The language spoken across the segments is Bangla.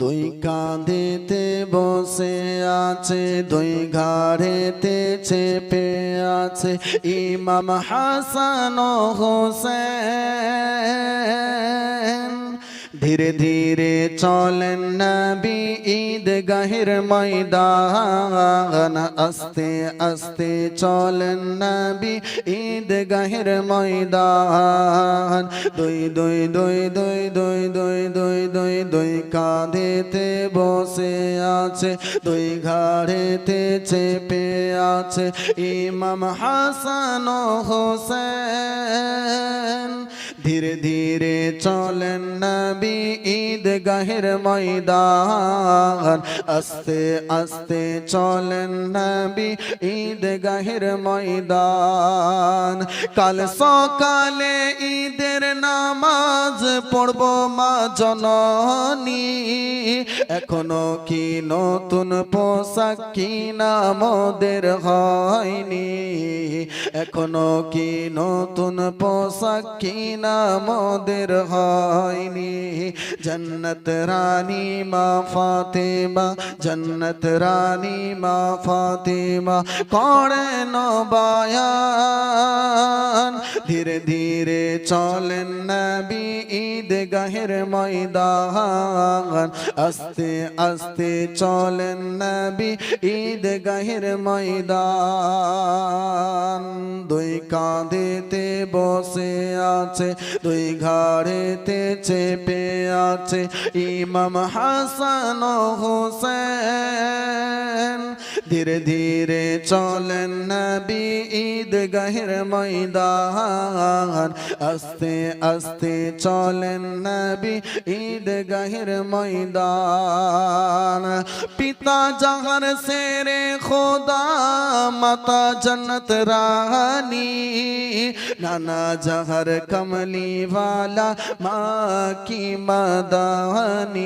দুই কাঁধেতে বসে আছে দুই ঘাড়েতে চেপে আছে ইমাম হাসান হোসেন। ধীরে ধীরে চলেন নবী ঈদ গাহির ময়দান। আস্তে আস্তে চলেন নবী ঈদ গাহির ময়দান। দুই দুই দুই দুই দুই দুই দুই দুই দুই কাঁধেতে বসে আছে, দুই ঘাড়েতে চেপে আছে ইমাম হাসান হোসেন। ধীরে ধীরে চলেন নবী ঈদ গাহের ময়দান। আস্তে আস্তে চলেন নবী ঈদ গাহের ময়দান। কাল সকালে ঈদের নামাজ পড়ব মা জননী। এখনও কি নতুন পোশাক কি নামদের হয়নি। এখনও কি নতুন পোশাক কি নামদের হয়নি। জন্নত রানী মা ফাতেমা, জন্নত রানী মা ফাতেমা, করে নবায়ান ধীরে ধীরে চলেন নবী ঈদ গাহের ময়দান। আস্তে আস্তে চলেন নবী ঈদ গাহের ময়দান। দুই কাঁধেতে বসে আছে, দুই ঘাড়েতে চেপে আছে ইমাম হাসান হোসেন। ধীরে ধীরে চলেন নবী ঈদ গাহের ময়দান। আস্তে আস্তে চলেন নবী ঈদ গাহের ময়দান। পিতা জাহার সেরে খোদা, মাতা জন্নত রানী। खाना जहर कमली वाला माँ की मदानी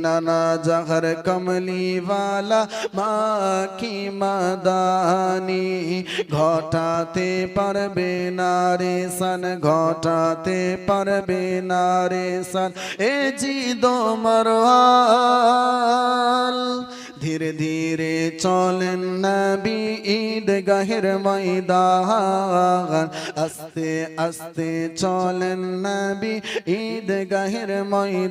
नाना जहर कमली वाला माँ की मदानी घटाते पर बेनारे सन, घटाते पर बेनारे सन। ए जी दो मरवा ধীরে ধীরে চলেন নবী ঈদ গাহের ময়দান। আস্তে আস্তে চলেন নবী ঈদ গাহের ময়দান।